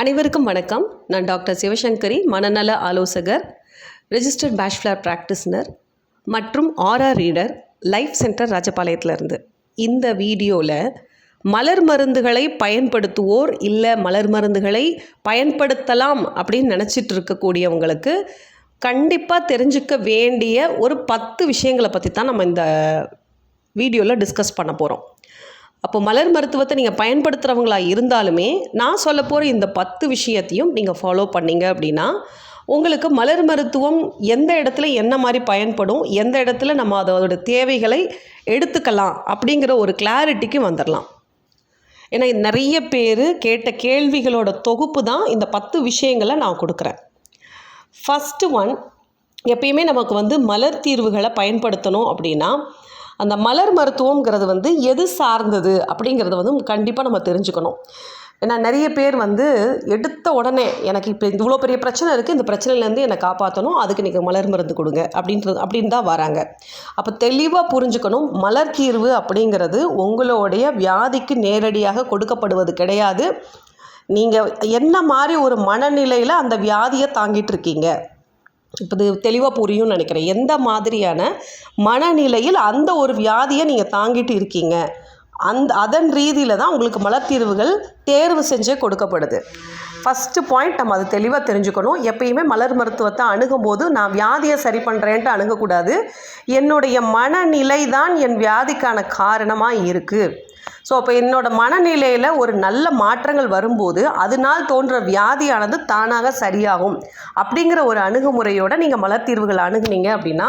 அனைவருக்கும் வணக்கம். நான் டாக்டர் சிவசங்கரி மனநல ஆலோசகர் ரெஜிஸ்டர்ட் பேச்சுலர் ப்ராக்டிஸ்னர் மற்றும் R R reader life centre ராஜபாளையத்திலேருந்து. இந்த வீடியோவில் மலர் மருந்துகளை பயன்படுத்துவோர் இல்லை மலர் மருந்துகளை பயன்படுத்தலாம் அப்படின்னு நினச்சிட்டு இருக்கக்கூடியவங்களுக்கு கண்டிப்பாக தெரிஞ்சுக்க வேண்டிய ஒரு பத்து விஷயங்களை பற்றி தான் நம்ம இந்த வீடியோவில் டிஸ்கஸ் பண்ண போகிறோம் அப்போ மலர் மருத்துவத்தை நீங்கள் பயன்படுத்துகிறவங்களா இருந்தாலுமே நான் சொல்ல போகிற இந்த பத்து விஷயத்தையும் நீங்கள் ஃபாலோ பண்ணீங்க அப்படின்னா உங்களுக்கு மலர் மருத்துவம் எந்த இடத்துல என்ன மாதிரி பயன்படும் எந்த இடத்துல நம்ம அதோட தேவைகளை எடுத்துக்கலாம் அப்படிங்கிற ஒரு கிளாரிட்டிக்கு வந்துடலாம் ஏன்னா நிறைய பேர் கேட்ட கேள்விகளோட தொகுப்பு தான் இந்த பத்து விஷயங்களை நான் கொடுக்குறேன். ஃபஸ்ட்டு ஒன் எப்பயுமே நமக்கு வந்து மலர் தீர்வுகளை பயன்படுத்தணும் அப்படின்னா அந்த மலர் மருத்துவங்கிறது வந்து எது சார்ந்தது அப்படிங்கிறத வந்து கண்டிப்பாக நம்ம தெரிஞ்சுக்கணும். ஏன்னா நிறைய பேர் வந்து எடுத்த உடனே எனக்கு இப்போ இவ்வளோ பெரிய பிரச்சனை இருக்குது இந்த பிரச்சனையிலேருந்து என்னை காப்பாற்றணும் அதுக்கு நீங்கள் மலர் மருந்து கொடுங்க அப்படின்றது அப்படின்னு தான் வராங்க. அப்போ தெளிவாக புரிஞ்சுக்கணும் மலர் தீர்வு அப்படிங்கிறது உங்களுடைய வியாதிக்கு நேரடியாக கொடுக்கப்படுவது கிடையாது. நீங்கள் என்ன மாதிரி ஒரு மனநிலையில் அந்த வியாதியை தாங்கிட்டு இருக்கீங்க? இப்போது தெளிவாக புரியும்னு நினைக்கிறேன். எந்த மாதிரியான மனநிலையில் அந்த ஒரு வியாதியை நீங்கள் தாங்கிட்டு இருக்கீங்க? அந்த அதன் ரீதியில் தான் உங்களுக்கு மலர்த்தீர்வுகள் தேர்வு செஞ்சே கொடுக்கப்படுது. ஃபஸ்ட்டு பாயிண்ட் நம்ம அதை தெளிவாக தெரிஞ்சுக்கணும். எப்பயுமே மலர் மருத்துவத்தை அணுகும்போது நான் வியாதியை சரி பண்ணுறேன்ட்டு அணுகக்கூடாது. என்னுடைய மனநிலை தான் என் வியாதிக்கான காரணமாக இருக்குது ஸோ அப்போ என்னோட மனநிலையில் ஒரு நல்ல மாற்றங்கள் வரும்போது அதனால் தோன்ற வியாதியானது தானாக சரியாகும். அப்படிங்கிற ஒரு அணுகுமுறையோட நீங்கள் மலத்தீர்வுகள் அணுகுனீங்க அப்படின்னா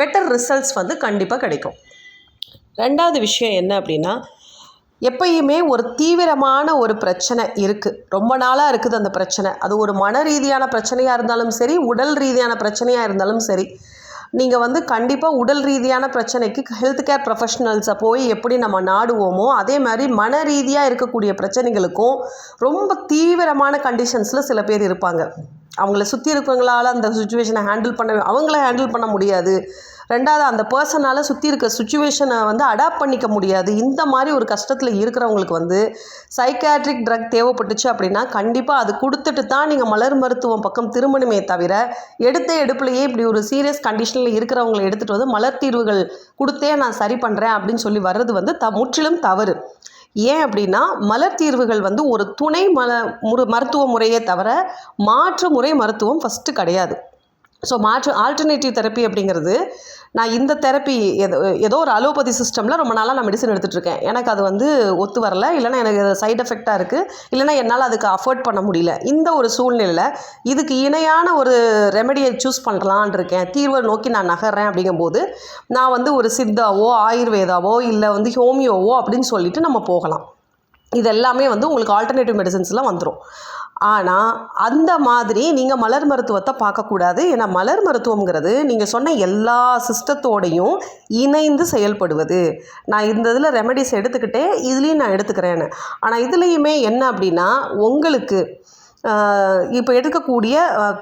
பெட்டர் ரிசல்ட்ஸ் வந்து கண்டிப்பாக கிடைக்கும். ரெண்டாவது விஷயம் என்ன அப்படின்னா எப்பயுமே ஒரு தீவிரமான ஒரு பிரச்சனை இருக்குது ரொம்ப நாளாக இருக்குது அந்த பிரச்சனை. அது ஒரு மன ரீதியான பிரச்சனையாக இருந்தாலும் சரி உடல் ரீதியான பிரச்சனையாக இருந்தாலும் சரி. நீங்கள் வந்து கண்டிப்பாக உடல் ரீதியான பிரச்சனைக்கு ஹெல்த் கேர் ப்ரொஃபஷனல்ஸை போய் எப்படி நம்ம நாடுவோமோ அதே மாதிரி மன ரீதியாக இருக்கக்கூடிய பிரச்சனைகளுக்கும் ரொம்ப தீவிரமான கண்டிஷன்ஸில் சில பேர் இருப்பாங்க. அவங்கள சுற்றி இருக்கிறவங்களால அந்த சுச்சுவேஷனை ஹேண்டில் பண்ண அவங்கள ஹேண்டில் பண்ண முடியாது. ரெண்டாவது அந்த பர்சனால் சுற்றி இருக்க சுச்சுவேஷனை வந்து அடாப்ட் பண்ணிக்க முடியாது. இந்த மாதிரி ஒரு கஷ்டத்தில் இருக்கிறவங்களுக்கு வந்து சைக்காட்ரிக் ட்ரக் தேவைப்பட்டுச்சு அப்படின்னா கண்டிப்பாக அது கொடுத்துட்டு தான் நீங்கள் மலர் மருத்துவம் பக்கம் திருமணமே தவிர எடுத்த எடுப்புலையே இப்படி ஒரு சீரியஸ் கண்டிஷனில் இருக்கிறவங்களை எடுத்துகிட்டு வந்து மலர் தீர்வுகள் கொடுத்தே நான் சரி பண்ணுறேன் அப்படின்னு சொல்லி வர்றது வந்து த முற்றிலும் தவறு. ஏன் அப்படின்னா மலர் தீர்வுகள் வந்து ஒரு துணை மல முரு மருத்துவ முறையே தவிர மாற்று முறை மருத்துவம் ஃபஸ்ட்டு கிடையாது. ஸோ மாற்று ஆல்டர்னேட்டிவ் தெரப்பி அப்படிங்கிறது நான் இந்த தெரப்பி எதோ ஏதோ ஒரு அலோபதி சிஸ்டமில் ரொம்ப நாளாக நான் மெடிசன் எடுத்துகிட்ருக்கேன் எனக்கு அது வந்து ஒத்து வரல. இல்லைனா எனக்கு சைட் எஃபெக்டாக இருக்குது இல்லைனா என்னால் அதுக்கு அஃபோர்ட் பண்ண முடியல. இந்த ஒரு சூழ்நிலையில் இதுக்கு இணையான ஒரு ரெமெடியை சூஸ் பண்ணலான் இருக்கேன். தீர்வை நோக்கி நான் நகர்றேன் அப்படிங்கும்போது நான் வந்து ஒரு சித்தாவோ ஆயுர்வேதாவோ இல்லை வந்து ஹோமியோவோ அப்படின்னு சொல்லிட்டு நம்ம போகலாம். இது எல்லாமே வந்து உங்களுக்கு ஆல்டர்னேட்டிவ் மெடிசன்ஸ்லாம் வந்துடும் ஆனால் அந்த மாதிரி நீங்கள் மலர் மருத்துவத்தை பார்க்கக்கூடாது. ஏன்னா மலர் மருத்துவங்கிறது நீங்கள் சொன்ன எல்லா சிஸ்டத்தோடையும் இணைந்து செயல்படுவது. நான் இந்த இதில் ரெமெடிஸ் எடுத்துக்கிட்டே இதுலேயும் நான் எடுத்துக்கிறேன்னு. ஆனால் இதுலேயுமே என்ன அப்படின்னா உங்களுக்கு இப்போ எடுக்கக்கூடிய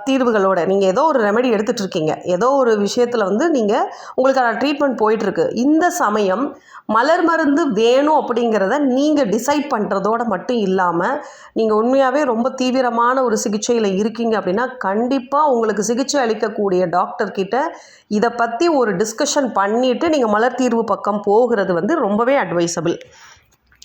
தீர்வுகளோட நீங்கள் ஏதோ ஒரு ரெமெடி எடுத்துகிட்ருக்கீங்க ஏதோ ஒரு விஷயத்தில் வந்து நீங்கள் உங்களுக்கான ட்ரீட்மெண்ட் போயிட்டுருக்கு. இந்த சமயம் மலர் மருந்து வேணும் அப்படிங்கிறத நீங்கள் டிசைட் பண்ணுறதோட மட்டும் இல்லாமல் நீங்கள் உண்மையாகவே ரொம்ப தீவிரமான ஒரு சிகிச்சையில் இருக்கீங்க அப்படின்னா கண்டிப்பாக உங்களுக்கு சிகிச்சை அளிக்கக்கூடிய டாக்டர்கிட்ட இதை பற்றி ஒரு டிஸ்கஷன் பண்ணிவிட்டு நீங்கள் மலர் தீர்வு பக்கம் போகிறது வந்து ரொம்பவே அட்வைசபிள்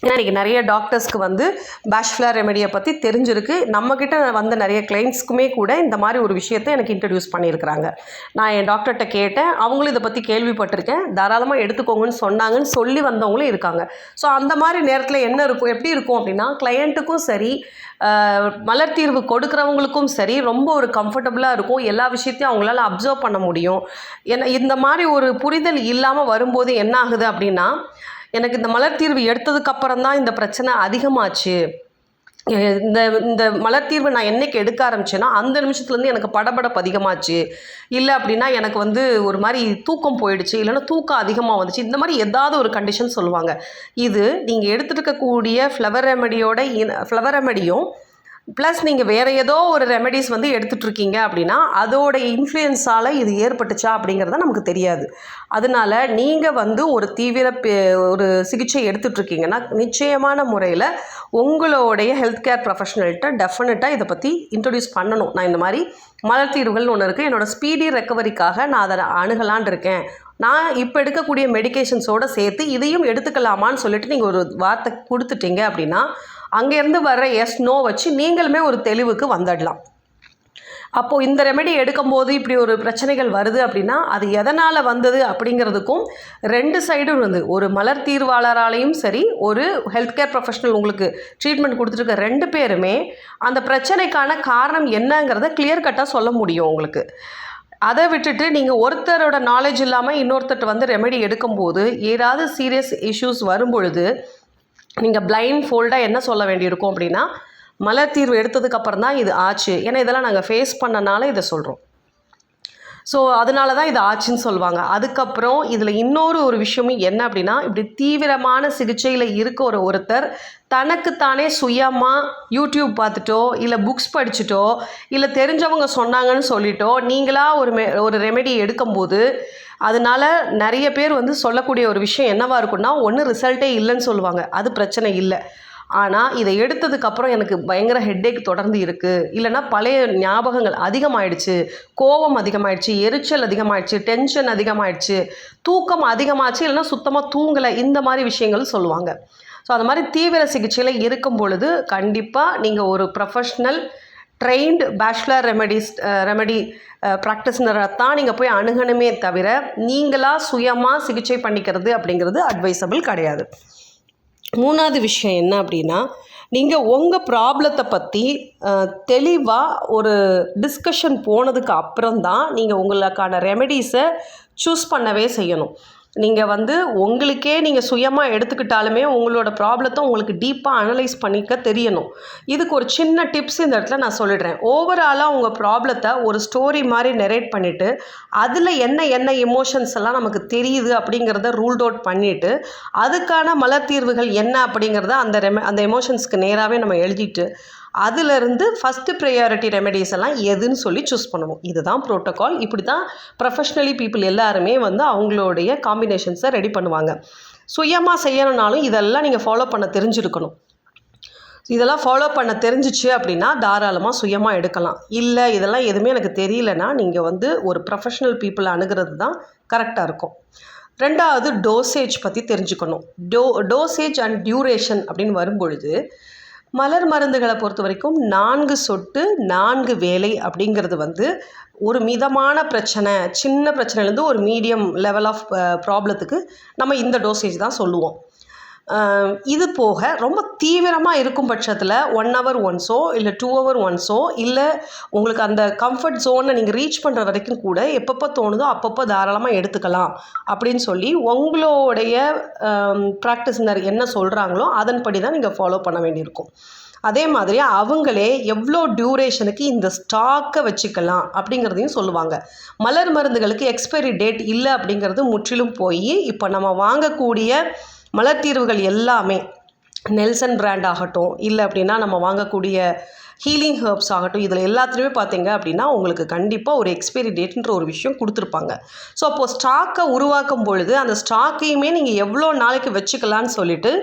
ஏன்னா இன்றைக்கி நிறைய டாக்டர்ஸ்க்கு வந்து பேச்சுலர் ரெமெடியை பற்றி தெரிஞ்சிருக்கு. நம்மக்கிட்ட வந்த நிறைய கிளைண்ட்ஸ்க்குமே கூட இந்த மாதிரி ஒரு விஷயத்தை எனக்கு இன்ட்ரடியூஸ் பண்ணியிருக்கிறாங்க. நான் என் டாக்டர்கிட்ட கேட்டேன். அவங்களும் இதை பற்றி கேள்விப்பட்டிருக்கேன். தாராளமாக எடுத்துக்கோங்கன்னு சொன்னாங்கன்னு சொல்லி வந்தவங்களும் இருக்காங்க. ஸோ அந்த மாதிரி நேரத்தில் என்ன இருக்கும்? எப்படி இருக்கும் அப்படின்னா கிளையண்ட்டுக்கும் சரி மலர் தீர்வு கொடுக்குறவங்களுக்கும் சரி ரொம்ப ஒரு கம்ஃபர்டபுளாக இருக்கும். எல்லா விஷயத்தையும் அவங்களால அப்சர்வ் பண்ண முடியும். ஏன்னா இந்த மாதிரி ஒரு புரிதல் இல்லாமல் வரும்போது என்ன ஆகுது அப்படின்னா எனக்கு இந்த மலர் தீர்வு எடுத்ததுக்கப்புறம் தான் இந்த பிரச்சனை அதிகமாச்சு. இந்த இந்த மலர் தீர்வு நான் என்னைக்கு எடுக்க ஆரம்பிச்சேன்னா அந்த நிமிஷத்துலேருந்து எனக்கு படபடப்பு அதிகமாச்சு. இல்லை அப்படின்னா எனக்கு வந்து ஒரு மாதிரி தூக்கம் போயிடுச்சு. இல்லைன்னா தூக்கம் அதிகமாக வந்துச்சு. இந்த மாதிரி ஏதாவது ஒரு கண்டிஷன் சொல்லுவாங்க. இது நீங்கள் எடுத்துகிட்டு இருக்கக்கூடிய ஃப்ளவர் ரெமடியோட ஃப்ளவர் ரெமடியும் ப்ளஸ் நீங்கள் வேறு ஏதோ ஒரு ரெமெடிஸ் வந்து எடுத்துட்ருக்கீங்க அப்படின்னா அதோட இன்ஃப்ளூயன்ஸால் இது ஏற்பட்டுச்சா அப்படிங்கிறத நமக்கு தெரியாது. அதனால நீங்கள் வந்து ஒரு தீவிர ஒரு சிகிச்சை எடுத்துட்ருக்கீங்கன்னா நிச்சயமான முறையில் உங்களுடைய ஹெல்த் கேர் ப்ரொஃபஷனல்கிட்ட டெஃபினட்டாக இதை பற்றி இன்ட்ரடியூஸ் பண்ணணும். நான் இந்த மாதிரி மலர் தீர்வுகள்னு ஒன்று இருக்குது என்னோடய ஸ்பீடி ரெக்கவரிக்காக நான் அதை அணுகலான் இருக்கேன். நான் இப்போ எடுக்கக்கூடிய மெடிக்கேஷன்ஸோடு சேர்த்து இதையும் எடுத்துக்கலாமான்னு சொல்லிட்டு நீங்கள் ஒரு வார்த்தை கொடுத்துட்டீங்க அப்படின்னா அங்கேருந்து வர்ற எஸ் நோ வச்சு நீங்களுமே ஒரு தெளிவுக்கு வந்துடலாம். அப்போது இந்த ரெமெடி எடுக்கும்போது இப்படி ஒரு பிரச்சனைகள் வருது அப்படின்னா அது எதனால் வந்தது அப்படிங்கிறதுக்கும் ரெண்டு சைடும் இருந்து ஒரு மலர் தீர்வாளராலையும் சரி ஒரு ஹெல்த் கேர் ப்ரொஃபஷனல் உங்களுக்கு ட்ரீட்மெண்ட் கொடுத்துருக்க ரெண்டு பேருமே அந்த பிரச்சனைக்கான காரணம் என்னங்கிறத கிளியர் கட்டாக சொல்ல முடியும் உங்களுக்கு. அதை விட்டுட்டு நீங்கள் ஒருத்தரோட நாலேஜ் இல்லாமல் இன்னொருத்தர்கிட்ட வந்து ரெமெடி எடுக்கும்போது ஏதாவது சீரியஸ் இஷ்யூஸ் வரும்பொழுது நீங்கள் பிளைண்ட் ஃபோல்டாக என்ன சொல்ல வேண்டியிருக்கும் அப்படின்னா மலர் தீர்வு எடுத்ததுக்கப்புறம் தான் இது ஆச்சு. ஏன்னா இதெல்லாம் நாங்கள் ஃபேஸ் பண்ணனால இதை சொல்கிறோம் ஸோ அதனால தான் இது ஆச்சுன்னு சொல்லுவாங்க. அதுக்கப்புறம் இதில் இன்னொரு ஒரு விஷயமும் என்ன அப்படின்னா இப்படி தீவிரமான சிகிச்சையில் இருக்க ஒரு ஒருத்தர் தனக்குத்தானே சுயமாக யூடியூப் பார்த்துட்டோ இல்லை புக்ஸ் படிச்சுட்டோ இல்லை தெரிஞ்சவங்க சொன்னாங்கன்னு சொல்லிட்டோ நீங்களாக ஒரு மெ ஒரு ரெமெடி எடுக்கும்போது அதனால் நிறைய பேர் வந்து சொல்லக்கூடிய ஒரு விஷயம் என்னவாக இருக்குன்னா ஒன்று ரிசல்ட்டே இல்லைன்னு சொல்லுவாங்க. அது பிரச்சனை இல்லை. ஆனால் இதை எடுத்ததுக்கப்புறம் எனக்கு பயங்கர ஹெட்டேக் தொடர்ந்து இருக்குது இல்லைன்னா பழைய ஞாபகங்கள் அதிகமாகிடுச்சு கோபம் அதிகமாயிடுச்சு. எரிச்சல் அதிகமாகிடுச்சு டென்ஷன் அதிகமாகிடுச்சு தூக்கம் அதிகமாச்சு. இல்லைன்னா சுத்தமாக தூங்கலை. இந்த மாதிரி விஷயங்கள் சொல்லுவாங்க. ஸோ அந்த மாதிரி தீவிர சிகிச்சையில் இருக்கும் பொழுது கண்டிப்பாக நீங்கள் ஒரு professional trained bachelor remedies remedy ப்ராக்டிஸ்னரை தான் நீங்கள் போய் அணுகணுமே தவிர நீங்களாக சுயமாக சிகிச்சை பண்ணிக்கிறது அப்படிங்கிறது அட்வைசபிள் கிடையாது. மூணாவது விஷயம் என்ன அப்படின்னா நீங்கள் உங்கள் ப்ராப்ளத்தை பற்றி தெளிவாக ஒரு டிஸ்கஷன் போனதுக்கு அப்புறம் தான் நீங்கள் உங்களுக்கான ரெமெடிஸை சூஸ் பண்ணவே செய்யணும். நீங்கள் வந்து உங்களுக்கே நீங்கள் சுயமாக எடுத்துக்கிட்டாலுமே உங்களோட ப்ராப்ளத்தை உங்களுக்கு டீப்பாக அனலைஸ் பண்ணிக்க தெரியணும். இதுக்கு ஒரு சின்ன டிப்ஸ் இந்த இடத்துல நான் சொல்லிடுறேன். ஓவராலாக உங்கள் ப்ராப்ளத்தை ஒரு ஸ்டோரி மாதிரி நெரேட் பண்ணிவிட்டு அதில் என்ன என்ன எமோஷன்ஸ் எல்லாம் நமக்கு தெரியுது அப்படிங்கிறத ரூல்ட் அவுட் பண்ணிவிட்டு அதுக்கான மலர் தீர்வுகள் என்ன அப்படிங்கிறத அந்த ரெம அந்த எமோஷன்ஸ்க்கு நேராகவே நம்ம எழுதிட்டு அதிலிருந்து ஃபஸ்ட்டு ப்ரையாரிட்டி ரெமெடிஸ் எல்லாம் எதுன்னு சொல்லி சூஸ் பண்ணுவோம். இதுதான் ப்ரோட்டோகால் இப்படி தான் ப்ரொஃபஷ்னலி பீப்புள் எல்லாருமே வந்து அவங்களுடைய காம்பினேஷன்ஸை ரெடி பண்ணுவாங்க. சுயமாக செய்யணுனாலும் இதெல்லாம் நீங்கள் ஃபாலோ பண்ண தெரிஞ்சிருக்கணும். இதெல்லாம் ஃபாலோ பண்ண தெரிஞ்சிச்சு அப்படின்னா தாராளமாக சுயமாக எடுக்கலாம். இல்லை இதெல்லாம் எதுவுமே எனக்கு தெரியலனா நீங்கள் வந்து ஒரு ப்ரொஃபஷ்னல் பீப்புளை அணுகிறது தான் கரெக்டாக இருக்கும். ரெண்டாவது டோசேஜ் பற்றி தெரிஞ்சுக்கணும். டோ டோசேஜ் அண்ட் டியூரேஷன் அப்படின்னு வரும்பொழுது மலர் மருந்துகளை பொறுத்த வரைக்கும் நான்கு சொட்டு நான்கு வேலை அப்படிங்கிறது வந்து ஒரு மிதமான பிரச்சனை சின்ன பிரச்சனைலேருந்து ஒரு மீடியம் லெவல் ஆஃப் ப்ராப்ளத்துக்கு நம்ம இந்த டோசேஜ் தான் சொல்லுவோம். இது போக ரொம்ப தீவிரமாக இருக்கும் பட்சத்தில் ஒன் ஹவர் ஒன்ஸோ இல்லை டூ ஹவர் ஒன்ஸோ இல்லை உங்களுக்கு அந்த கம்ஃபர்ட் ஜோனை நீங்கள் ரீச் பண்ணுற வரைக்கும் கூட எப்பப்போ தோணுதோ அப்பப்போ தாராளமாக எடுத்துக்கலாம் அப்படின்னு சொல்லி உங்களுடைய ப்ராக்டிஸ்னர் என்ன சொல்கிறாங்களோ அதன்படி தான் நீங்கள் ஃபாலோ பண்ண வேண்டியிருக்கும். அதே மாதிரி அவங்களே எவ்வளோ டியூரேஷனுக்கு இந்த ஸ்டாக்கை வச்சுக்கலாம் அப்படிங்கிறதையும் சொல்லுவாங்க. மலர் மருந்துகளுக்கு எக்ஸ்பைரி டேட் இல்லை அப்படிங்கிறது முற்றிலும் போய் இப்போ நம்ம வாங்கக்கூடிய மலர் தீர்வுகள் எல்லாமே நெல்சன் பிராண்ட் ஆகட்டும் இல்லை அப்படின்னா நம்ம வாங்கக்கூடிய ஹீலிங் ஹெர்ப்ஸ் ஆகட்டும் இதில் எல்லாத்துலேயுமே பார்த்தீங்க அப்படின்னா உங்களுக்கு கண்டிப்பாக ஒரு எக்ஸ்பைரி டேட்ன்ற ஒரு விஷயம் கொடுத்துருப்பாங்க. ஸோ அப்போது ஸ்டாக்கை உருவாக்கும் பொழுது அந்த ஸ்டாக்கையுமே நீங்கள் எவ்வளோ நாளைக்கு வச்சுக்கலான்னு சொல்லிட்டு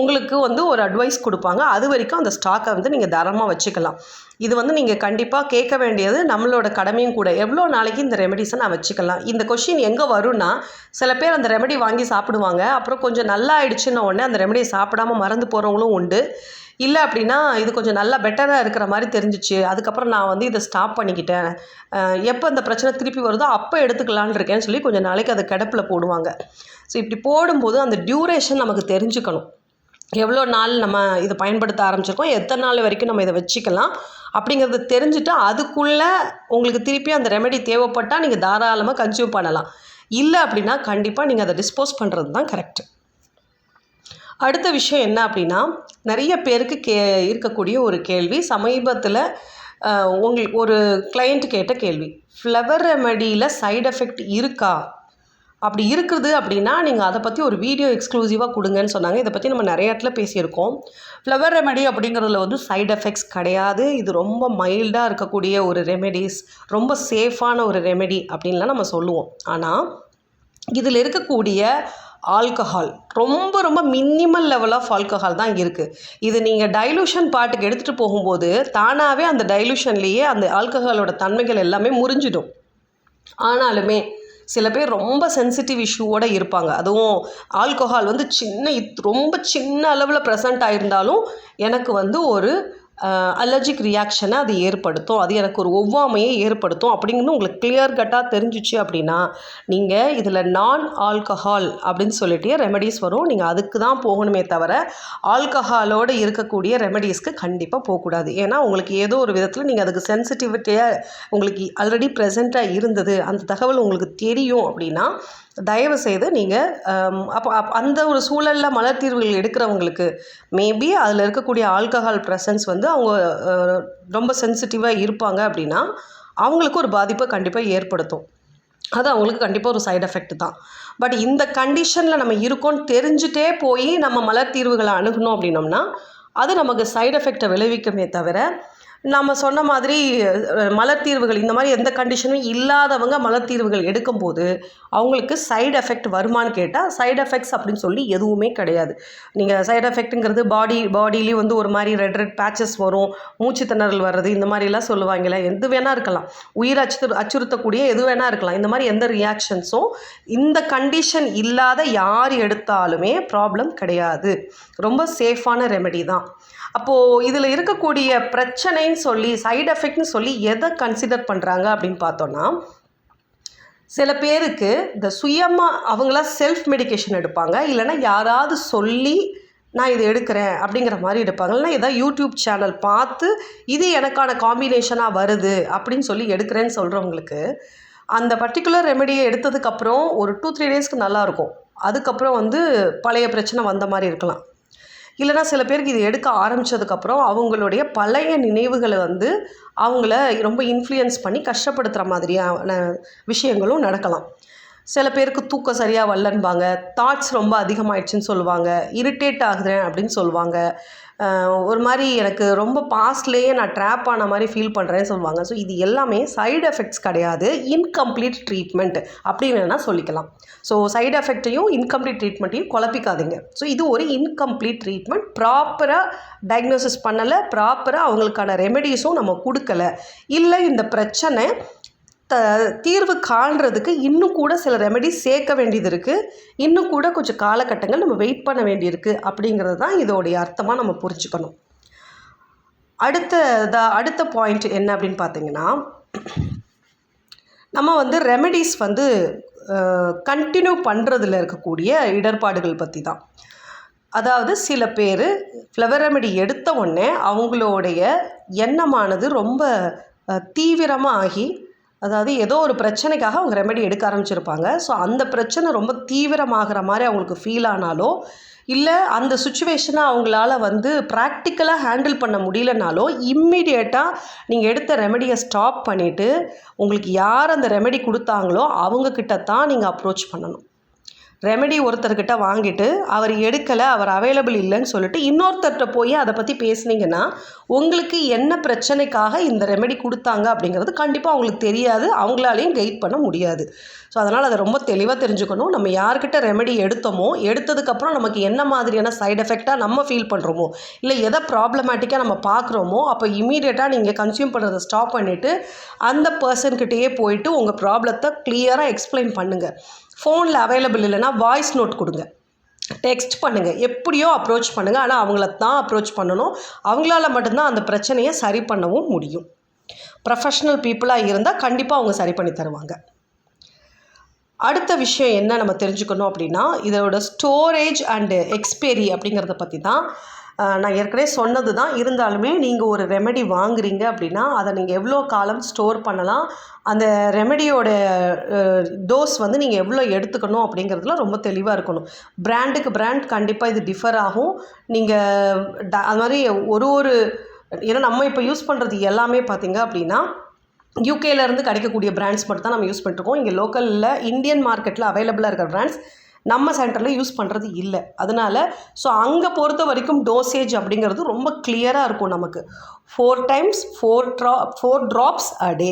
உங்களுக்கு வந்து ஒரு அட்வைஸ் கொடுப்பாங்க. அது வரைக்கும் அந்த ஸ்டாக்கை வந்து நீங்கள் தரமாக வச்சுக்கலாம். இது வந்து நீங்கள் கண்டிப்பாக கேட்க வேண்டியது நம்மளோட கடமையும் கூட. எவ்வளோ நாளைக்கு இந்த ரெமெடிஸை நான் வச்சுக்கலாம்? இந்த கொஷின் எங்கே வரும்னா சில பேர் அந்த ரெமெடி வாங்கி சாப்பிடுவாங்க. அப்புறம் கொஞ்சம் நல்லா ஆயிடுச்சுன்ன உடனே அந்த ரெமெடியை சாப்பிடாம மறந்து போகிறவங்களும் உண்டு. இல்லை அப்படின்னா இது கொஞ்சம் நல்லா பெட்டராக இருக்கிற மாதிரி தெரிஞ்சிச்சு. அதுக்கப்புறம் நான் வந்து இதை ஸ்டாப் பண்ணிக்கிட்டேன். எப்போ இந்த பிரச்சனை திருப்பி வருதோ அப்போ எடுத்துக்கலான்னு இருக்கேன்னு சொல்லி கொஞ்சம் நாளைக்கு அதை கிடப்பில் போடுவாங்க. ஸோ இப்படி போடும்போது அந்த டியூரேஷன் நமக்கு தெரிஞ்சுக்கணும். எவ்வளோ நாள் நம்ம இதை பயன்படுத்த ஆரம்பிச்சிருக்கோம்? எத்தனை நாள் வரைக்கும் நம்ம இதை வச்சுக்கலாம்? அப்படிங்கிறது தெரிஞ்சுட்டு அதுக்குள்ளே உங்களுக்கு திருப்பி அந்த ரெமெடி தேவைப்பட்டால் நீங்கள் தாராளமாக கன்சியூம் பண்ணலாம். இல்லை அப்படின்னா கண்டிப்பாக நீங்கள் அதை டிஸ்போஸ் பண்ணுறது தான் கரெக்டு அடுத்த விஷயம் என்ன அப்படின்னா நிறைய பேருக்கு கே இருக்கக்கூடிய ஒரு கேள்வி சமீபத்தில் உங்களுக்கு ஒரு கிளையண்ட் கேட்ட கேள்வி. ஃப்ளவர் ரெமெடியில் சைடு எஃபெக்ட் இருக்கா? அப்படி இருக்குது அப்படின்னா நீங்கள் அதை பற்றி ஒரு வீடியோ எக்ஸ்க்ளூசிவாக கொடுங்கன்னு சொன்னாங்க. இதை பற்றி நம்ம நிறைய இடத்துல பேசியிருக்கோம். ஃப்ளவர் ரெமெடி அப்படிங்கிறதுல வந்து சைட் எஃபெக்ட்ஸ் கிடையாது. இது ரொம்ப மைல்டாக இருக்கக்கூடிய ஒரு ரெமெடிஸ் ரொம்ப சேஃபான ஒரு ரெமெடி அப்படின்லாம் நம்ம சொல்லுவோம். ஆனால் இதில் இருக்கக்கூடிய ஆல்கஹால் ரொம்ப ரொம்ப மினிமல் லெவல் ஆஃப் ஆல்கஹால் தான் இருக்குது இது நீங்கள் டைலூஷன் பாட்டுக்கு எடுத்துகிட்டு போகும்போது தானாகவே அந்த டைலூஷன்லேயே அந்த ஆல்கஹாலோட தன்மைகள் எல்லாமே முறிஞ்சிடும். ஆனாலுமே சில பேர் ரொம்ப சென்சிட்டிவ் இஷ்யூவோடு இருப்பாங்க. அதுவும் ஆல்கஹால் வந்து சின்ன இத் ரொம்ப சின்ன அளவில் ப்ரெசண்ட் ஆகிருந்தாலும் எனக்கு வந்து ஒரு அலர்ஜிக் ரியாக்ஷனை அது ஏற்படுத்தும். அது எனக்கு ஒரு ஒவ்வாமையை ஏற்படுத்தும். அப்படிங்கிறது உங்களுக்கு கிளியர் கட்டாக தெரிஞ்சிச்சு அப்படின்னா நீங்கள் இதில் நான் ஆல்கஹால் அப்படின்னு சொல்லிட்டு ரெமெடிஸ் வரும். நீங்கள் அதுக்கு தான் போகணுமே தவிர ஆல்கஹாலோடு இருக்கக்கூடிய ரெமெடிஸ்க்கு கண்டிப்பாக போகக்கூடாது. ஏன்னா உங்களுக்கு ஏதோ ஒரு விதத்தில் நீங்கள் அதுக்கு சென்சிட்டிவிட்டியாக உங்களுக்கு ஆல்ரெடி ப்ரெசண்ட்டாக இருந்தது. அந்த தகவல் உங்களுக்கு தெரியும் அப்படின்னா தயவு செய்து நீங்கள் அப்போ அப் அந்த ஒரு சூழலில் மலர் தீர்வுகள் எடுக்கிறவங்களுக்கு மேபி அதில் இருக்கக்கூடிய ஆல்கஹால் ப்ரெசன்ஸ் வந்து அவங்க ரொம்ப சென்சிட்டிவாக இருப்பாங்க அப்படின்னா அவங்களுக்கு ஒரு பாதிப்பை கண்டிப்பாக ஏற்படுத்தும். அது அவங்களுக்கு கண்டிப்பாக ஒரு சைடு எஃபெக்ட் தான். பட் இந்த கண்டிஷனில் நம்ம இருக்கோம்னு தெரிஞ்சுட்டே போய் நம்ம மலர் தீர்வுகளை அணுகணும் அப்படின்னோம்னா அது நமக்கு சைடு எஃபெக்டை விளைவிக்குமே தவிர நம்ம சொன்ன மாதிரி மலர் தீர்வுகள் இந்த மாதிரி எந்த கண்டிஷனும் இல்லாதவங்க மலர் தீர்வுகள் எடுக்கும்போது அவங்களுக்கு சைடு எஃபெக்ட் வருமான்னு கேட்டால் சைடு எஃபெக்ட்ஸ் அப்படின்னு சொல்லி எதுவுமே கிடையாது. நீங்கள் சைடு எஃபெக்ட்டுங்கிறது பாடி பாடியிலேயும் வந்து ஒரு மாதிரி ரெட் ரெட் பேச்சஸ் வரும் மூச்சு திணறல் வர்றது இந்த மாதிரிலாம் சொல்லுவாங்களே எது வேணால் இருக்கலாம். உயிர் அச்சு அச்சுறுத்தக்கூடிய எது வேணால் இருக்கலாம். இந்த மாதிரி எந்த ரியாக்ஷன்ஸும் இந்த கண்டிஷன் இல்லாத யார் எடுத்தாலுமே ப்ராப்ளம் கிடையாது. ரொம்ப சேஃபான ரெமெடி தான். அப்போது இதில் இருக்கக்கூடிய பிரச்சனை பிரச்சனைன்னு சொல்லி சைடு எஃபெக்ட்னு சொல்லி எதை கன்சிடர் பண்ணுறாங்க அப்படின்னு பார்த்தோன்னா சில பேருக்கு இந்த சுயமாக அவங்களா செல்ஃப் மெடிகேஷன் எடுப்பாங்க. இல்லைன்னா யாராவது சொல்லி நான் இதை எடுக்கிறேன் அப்படிங்கிற மாதிரி எடுப்பாங்க. இல்லைன்னா ஏதாவது யூடியூப் சேனல் பார்த்து இது எனக்கான காம்பினேஷனாக வருது அப்படின்னு சொல்லி எடுக்கிறேன்னு சொல்கிறவங்களுக்கு அந்த பர்டிகுலர் ரெமெடியை எடுத்ததுக்கப்புறம் ஒரு டூ த்ரீ டேஸ்க்கு நல்லாயிருக்கும் அதுக்கப்புறம் வந்து பழைய பிரச்சனை வந்த மாதிரி இருக்கலாம். இல்லைனா சில பேருக்கு இது எடுக்க ஆரம்பித்ததுக்கப்புறம் அவங்களுடைய பழைய நினைவுகளை வந்து அவங்கள ரொம்ப இன்ஃப்ளூயன்ஸ் பண்ணி கஷ்டப்படுத்துகிற மாதிரியான விஷயங்களும் நடக்கலாம். சில பேருக்கு தூக்கம் சரியாக வரலன்பாங்க. தாட்ஸ் ரொம்ப அதிகமாயிடுச்சுன்னு சொல்லுவாங்க. இரிட்டேட் ஆகுறேன் அப்படின்னு சொல்லுவாங்க. ஒரு மாதிரி எனக்கு ரொம்ப பாஸ்ட்லேயே நான் ட்ராப் ஆன மாதிரி ஃபீல் பண்ணுறேன்னு சொல்லுவாங்க. ஸோ இது எல்லாமே சைடு எஃபெக்ட்ஸ் கிடையாது. இன்கம்ப்ளீட் ட்ரீட்மெண்ட் அப்படின்னு வேணால் சொல்லிக்கலாம். ஸோ சைடு எஃபெக்ட்டையும் இன்கம்ப்ளீட் ட்ரீட்மெண்ட்டையும் குழப்பிக்காதீங்க. ஸோ இது ஒரு இன்கம்ப்ளீட் ட்ரீட்மெண்ட் ப்ராப்பராக டயக்னோசிஸ் பண்ணலை ப்ராப்பராக அவங்களுக்கான ரெமெடிஸும் நம்ம கொடுக்கல. இல்லை இந்த பிரச்சனை த தீர்வு காண்றதுக்கு இன்னும் கூட சில ரெமெடிஸ் சேர்க்க வேண்டியது இருக்குது இன்னும் கூட கொஞ்சம் காலகட்டங்கள் நம்ம வெயிட் பண்ண வேண்டியிருக்கு அப்படிங்கிறது தான் இதோடைய அர்த்தமாக நம்ம புரிஞ்சுக்கணும். அடுத்த அடுத்த பாயிண்ட் என்ன அப்படின்னு பார்த்தீங்கன்னா நம்ம வந்து ரெமெடிஸ் வந்து கண்டினியூ பண்ணுறதுல இருக்கக்கூடிய இடர்பாடுகள் பற்றி தான். அதாவது சில பேர் ஃப்ளவர் ரெமெடி எடுத்த உடனே அவங்களுடைய எண்ணமானது ரொம்ப தீவிரமாக ஆகி அதாவது ஏதோ ஒரு பிரச்சனைக்காக அவங்க ரெமெடி எடுக்க ஆரம்பிச்சிருப்பாங்க. ஸோ அந்த பிரச்சனை ரொம்ப தீவிரமாகிற மாதிரி அவங்களுக்கு ஃபீல் ஆனாலோ இல்லை அந்த சுச்சுவேஷனை அவங்களால வந்து ப்ராக்டிக்கலாக ஹேண்டில் பண்ண முடியலனாலோ இம்மிடியேட்டாக நீங்கள் எடுத்த ரெமெடியை ஸ்டாப் பண்ணிவிட்டு உங்களுக்கு யார் அந்த ரெமெடி கொடுத்தாங்களோ அவங்கக்கிட்ட தான் நீங்கள் அப்ரோச் பண்ணணும். ரெமெடி ஒருத்தர்கிட்ட வாங்கிட்டு அவர் எடுக்கலை அவர் அவைலபிள் இல்லைன்னு சொல்லிட்டு இன்னொருத்தர்கிட்ட போய் அதை பற்றி பேசுனீங்கன்னா உங்களுக்கு என்ன பிரச்சனைக்காக இந்த ரெமெடி கொடுத்தாங்க அப்படிங்கிறது கண்டிப்பாக அவங்களுக்கு தெரியாது. அவங்களாலையும் கைட் பண்ண முடியாது. ஸோ அதனால் அதை ரொம்ப தெளிவாக தெரிஞ்சுக்கணும். நம்ம யார்கிட்ட ரெமெடி எடுத்தோமோ எடுத்ததுக்கப்புறம் நமக்கு என்ன மாதிரியான சைடு எஃபெக்டாக நம்ம ஃபீல் பண்ணுறோமோ இல்லை எதை ப்ராப்ளமேட்டிக்காக நம்ம பார்க்குறோமோ அப்போ இமீடியட்டாக நீங்கள் கன்சியூம் பண்ணுறதை ஸ்டாப் பண்ணிவிட்டு அந்த பர்சன்கிட்டயே போயிட்டு உங்கள் ப்ராப்ளத்தை கிளியராக எக்ஸ்பிளைன் பண்ணுங்கள் ஃபோனில் அவைலபிள் இல்லைன்னா வாய்ஸ் நோட் கொடுங்க. டெக்ஸ்ட் பண்ணுங்கள் எப்படியோ அப்ரோச் பண்ணுங்கள் ஆனால் அவங்கள தான் அப்ரோச் பண்ணணும். அவங்களால மட்டும்தான் அந்த பிரச்சனையை சரி பண்ணவும் முடியும். ப்ரொஃபஷ்னல் பீப்புளாக இருந்தால் கண்டிப்பாக அவங்க சரி பண்ணி தருவாங்க. அடுத்த விஷயம் என்ன நம்ம தெரிஞ்சுக்கணும் அப்படின்னா இதோட ஸ்டோரேஜ் அண்டு எக்ஸ்பைரி அப்படிங்கிறத பற்றி தான் நான் ஏற்கனவே சொன்னது தான் இருந்தாலுமே நீங்கள் ஒரு ரெமெடி வாங்குறீங்க அப்படின்னா அதை நீங்கள் எவ்வளோ காலம் ஸ்டோர் பண்ணலாம் அந்த ரெமெடியோட டோஸ் வந்து நீங்கள் எவ்வளோ எடுத்துக்கணும் அப்படிங்கிறதுல ரொம்ப தெளிவாக இருக்கணும். பிராண்டுக்கு பிராண்ட் கண்டிப்பாக இது டிஃபர் ஆகும். நீங்கள் ட அது மாதிரி ஒரு ஒரு ஏன்னா நம்ம இப்போ யூஸ் பண்ணுறது எல்லாமே பார்த்தீங்க அப்படின்னா யூகேலேருந்து கிடைக்கக்கூடிய பிராண்ட்ஸ் மட்டும் தான் நம்ம யூஸ் பண்ணிட்டுருக்கோம் இங்கே லோக்கலில் இந்தியன் மார்க்கெட்டில் அவைலபிளாக இருக்கிற பிராண்ட்ஸ் நம்ம சென்டரில் யூஸ் பண்ணுறது இல்லை. அதனால் ஸோ அங்கே பொறுத்த வரைக்கும் டோசேஜ் அப்படிங்கிறது ரொம்ப கிளியராக இருக்கும் நமக்கு. Four times four draw four drops a day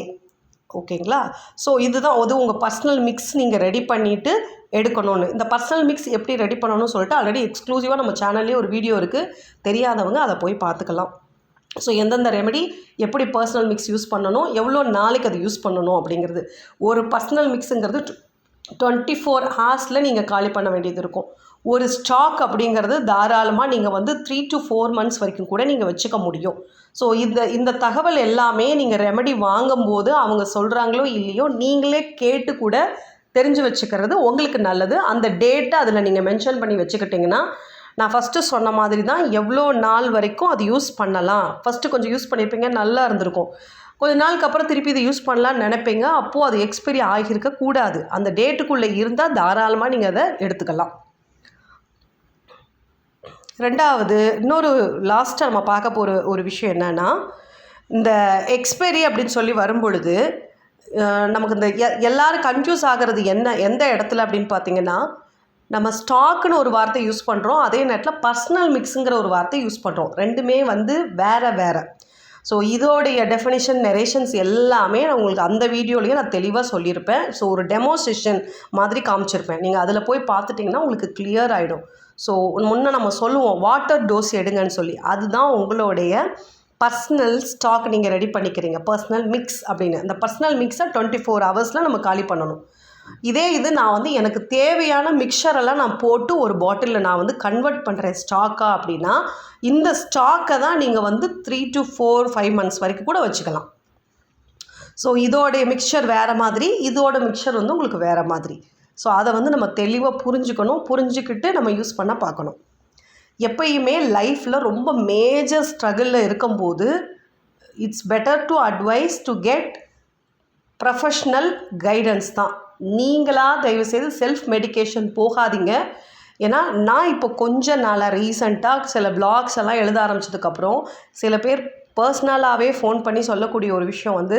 ஓகேங்களா ஸோ இதுதான் அது உங்கள் பர்சனல் மிக்ஸ் நீங்கள் ரெடி பண்ணிவிட்டு எடுக்கணும்னு. இந்த பர்சனல் மிக்ஸ் எப்படி ரெடி பண்ணணும்னு சொல்லிட்டு ஆல்ரெடி எக்ஸ்க்ளூசிவாக நம்ம சேனல்லேயே ஒரு வீடியோ இருக்குது தெரியாதவங்க அதை போய் பார்த்துக்கலாம். ஸோ எந்தெந்த ரெமெடி எப்படி பர்சனல் மிக்ஸ் யூஸ் பண்ணணும்? எவ்வளோ நாளைக்கு அதை யூஸ் பண்ணணும் அப்படிங்கிறது. ஒரு பர்சனல் மிக்ஸுங்கிறது டுவெண்ட்டி ஃபோர் ஹார்ஸில் நீங்கள் காலி பண்ண வேண்டியது இருக்கும். ஒரு ஸ்டாக் அப்படிங்கிறது தாராளமாக நீங்கள் வந்து த்ரீ டு ஃபோர் மந்த்ஸ் வரைக்கும் கூட நீங்கள் வச்சுக்க முடியும். ஸோ இந்த இந்த தகவல் எல்லாமே நீங்கள் ரெமெடி வாங்கும்போது அவங்க சொல்கிறாங்களோ இல்லையோ நீங்களே கேட்டு கூட தெரிஞ்சு வச்சுக்கிறது உங்களுக்கு நல்லது. அந்த டேட்டை அதில் நீங்கள் மென்ஷன் பண்ணி வச்சுக்கிட்டிங்கன்னா நான் ஃபஸ்ட்டு சொன்ன மாதிரி தான் எவ்வளோ நாள் வரைக்கும் அது யூஸ் பண்ணலாம். ஃபஸ்ட்டு கொஞ்சம் யூஸ் பண்ணியிருப்பீங்க நல்லா இருந்திருக்கும். கொஞ்ச நாளுக்கு அப்புறம் திருப்பி இதை யூஸ் பண்ணலான்னு நினைப்பீங்க. அப்போது அது எக்ஸ்பைரி ஆகியிருக்க கூடாது. அந்த டேட்டுக்குள்ளே இருந்தால் தாராளமாக நீங்கள் அதை எடுத்துக்கலாம். ரெண்டாவது இன்னொரு லாஸ்ட்டாக நம்ம பார்க்க போகிற ஒரு விஷயம் என்னென்னா இந்த எக்ஸ்பைரி அப்படின்னு சொல்லி வரும்பொழுது நமக்கு இந்த எ கன்ஃபியூஸ் ஆகிறது என்ன எந்த இடத்துல அப்படின்னு பார்த்தீங்கன்னா நம்ம ஸ்டாக்குன்னு ஒரு வார்த்தை யூஸ் பண்ணுறோம் அதே நேரத்தில் பர்சனல் மிக்ஸுங்கிற ஒரு வார்த்தை யூஸ் பண்ணுறோம் ரெண்டுமே வந்து வேறு வேறு. ஸோ இதோடைய டெஃபினிஷன் நெரேஷன்ஸ் எல்லாமே நான் உங்களுக்கு அந்த வீடியோலேயே நான் தெளிவாக சொல்லியிருப்பேன். ஸோ ஒரு டெமோ செஷன் மாதிரி காமிச்சிருப்பேன். நீங்கள் அதில் போய் பார்த்துட்டிங்கன்னா உங்களுக்கு கிளியர் ஆகிடும் ஸோ முன்னே நம்ம சொல்லுவோம் வாட்டர் டோஸ் எடுங்கன்னு சொல்லி. அதுதான் உங்களுடைய பர்சனல் ஸ்டாக் நீங்கள் ரெடி பண்ணிக்கிறீங்க. பர்சனல் மிக்ஸ் அப்படின்னு. அந்த பர்சனல் மிக்ஸை டுவெண்ட்டி ஃபோர் ஹவர்ஸில் நம்ம காலி பண்ணணும். இதே இது நான் வந்து எனக்கு தேவையான மிக்சரெல்லாம் நான் போட்டு ஒரு பாட்டிலில் நான் வந்து கன்வெர்ட் பண்ணுறேன் ஸ்டாக்கா அப்படின்னா இந்த ஸ்டாக்கை தான் நீங்கள் வந்து three to four five months வரைக்கும் கூட வச்சுக்கலாம். ஸோ இதோடைய மிக்சர் வேறு மாதிரி இதோட மிக்சர் வந்து உங்களுக்கு வேறு மாதிரி. ஸோ அதை வந்து நம்ம தெளிவாக புரிஞ்சுக்கணும் புரிஞ்சுக்கிட்டு நம்ம யூஸ் பண்ண பார்க்கணும். எப்பயுமே லைஃப்பில் ரொம்ப மேஜர் ஸ்ட்ரகிளில் இருக்கும்போது it's better to advise to get professional guidance தான். நீங்களாக தயவுசெய்து செல்ஃப் மெடிக்கேஷன் போகாதீங்க. ஏன்னா நான் இப்போ கொஞ்ச நாளாக ரீசண்டாக சில பிளாக்ஸ் எல்லாம் எழுத ஆரம்பிச்சதுக்கப்புறம் சில பேர் பர்சனலாகவே ஃபோன் பண்ணி சொல்லக்கூடிய ஒரு விஷயம் வந்து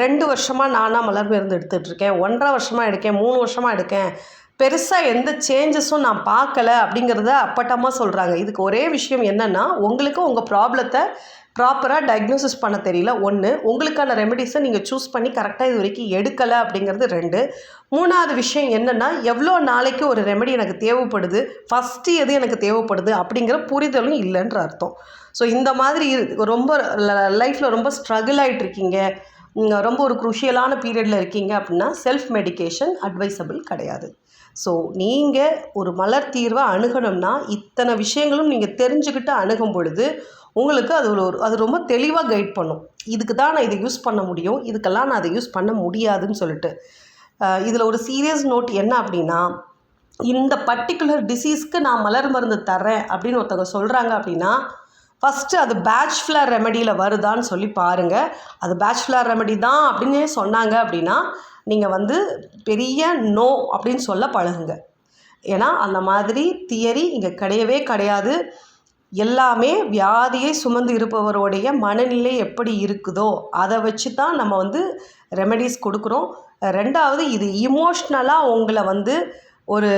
ரெண்டு வருஷமாக நானாக மலர் மருந்து எடுத்துகிட்ருக்கேன் ஒன்றரை வருஷமாக எடுக்கேன் மூணு வருஷமாக எடுக்கேன். பெருசாக எந்த சேஞ்சஸும் நான் பார்க்கல அப்படிங்கிறத அப்பட்டமாக சொல்கிறாங்க இதுக்கு ஒரே விஷயம் என்னென்னா உங்களுக்கு உங்கள் ப்ராப்ளத்தை ப்ராப்பராக டயக்னோசிஸ் பண்ண தெரியல. ஒன்று உங்களுக்கான ரெமெடிஸை நீங்கள் சூஸ் பண்ணி கரெக்டாக இது வரைக்கும் எடுக்கலை அப்படிங்கிறது ரெண்டு. மூணாவது விஷயம் என்னென்னா எவ்வளோ நாளைக்கு ஒரு ரெமெடி எனக்கு தேவைப்படுது? ஃபஸ்ட்டு எது எனக்கு தேவைப்படுது? அப்படிங்கிற புரிதலும் இல்லைன்ற அர்த்தம். ஸோ இந்த மாதிரி இரு- ரொம்ப லைஃப்பில் ரொம்ப ஸ்ட்ரகிள் ஆகிட்டு இருக்கீங்க. ரொம்ப ஒரு குருஷியலான பீரியடில் இருக்கீங்க அப்படின்னா செல்ஃப் மெடிகேஷன் அட்வைசபிள் கிடையாது. ஸோ நீங்கள் ஒரு மலர் தீர்வை அணுகணும்னா இத்தனை விஷயங்களும் நீங்கள் தெரிஞ்சுக்கிட்டு அணுகும் பொழுது உங்களுக்கு அது ஒரு அது ரொம்ப தெளிவாக கைட் பண்ணும். இதுக்கு தான் நான் இதை யூஸ் பண்ண முடியும். இதுக்கெல்லாம் நான் அதை யூஸ் பண்ண முடியாதுன்னு சொல்லிட்டு. இதில் ஒரு சீரியஸ் நோட் என்ன அப்படின்னா இந்த பர்டிகுலர் டிசீஸ்க்கு நான் மலர் மருந்து தரேன் அப்படின்னு ஒருத்தவங்க சொல்கிறாங்க அப்படின்னா ஃபஸ்ட்டு அது பேட்ச் ஃப்ளவர் ரெமெடியில் வருதான்னு சொல்லி பாருங்கள் அது பேட்ச் ஃப்ளவர் ரெமெடி தான் அப்படின்னு சொன்னாங்க அப்படின்னா நீங்கள் வந்து பெரிய நோ அப்படின்னு சொல்ல பழகுங்க. ஏன்னா அந்த மாதிரி தியரி இங்கே கிடையவே கிடையாது. எல்லாமே வியாதியை சுமந்து இருப்பவருடைய மனநிலை எப்படி இருக்குதோ அதை வச்சு தான் நம்ம வந்து ரெமெடிஸ் கொடுக்குறோம். ரெண்டாவது இது இமோஷ்னலாக உங்களை வந்து ஒரு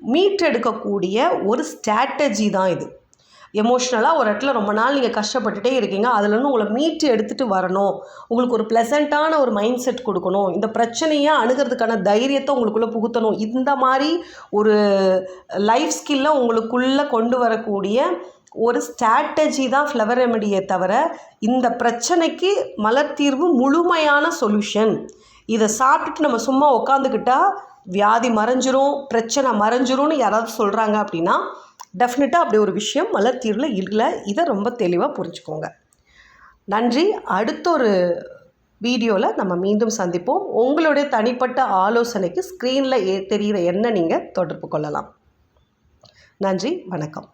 மீட்டெடுக்கக்கூடிய ஒரு ஸ்ட்ராட்டஜி தான் இது. எமோஷ்னலாக ஒரு இடத்துல ரொம்ப நாள் நீங்கள் கஷ்டப்பட்டுட்டே இருக்கீங்க. அதுலேருந்து உங்களை மீட்டு எடுத்துகிட்டு வரணும். உங்களுக்கு ஒரு ப்ளசண்ட்டான ஒரு மைண்ட் செட் கொடுக்கணும். இந்த பிரச்சனையை அணுகிறதுக்கான தைரியத்தை உங்களுக்குள்ளே புகுத்தணும். இந்த மாதிரி ஒரு லைஃப் ஸ்கில்லை உங்களுக்குள்ளே கொண்டு வரக்கூடிய ஒரு ஸ்ட்ராட்டஜி தான் ஃப்ளவர் ரெமடியை தவிர இந்த பிரச்சனைக்கு மலர் தீர்வு முழுமையான சொல்யூஷன் இதை சாப்பிட்டுட்டு நம்ம சும்மா உட்காந்துக்கிட்டா வியாதி மறைஞ்சிரும் பிரச்சனை மறைஞ்சிரும்னு யாராவது சொல்கிறாங்க அப்படின்னா டெஃபினட்டாக அப்படி ஒரு விஷயம் மலர் தீர்வில் இல்லை. இதை ரொம்ப தெளிவாக புரிஞ்சுக்கோங்க. நன்றி. அடுத்த ஒரு வீடியோவில் நம்ம மீண்டும் சந்திப்போம். உங்களுடைய தனிப்பட்ட ஆலோசனைக்கு ஸ்க்ரீனில் தெரிகிற என்ன நீங்கள் தொடர்பு கொள்ளலாம். நன்றி. வணக்கம்.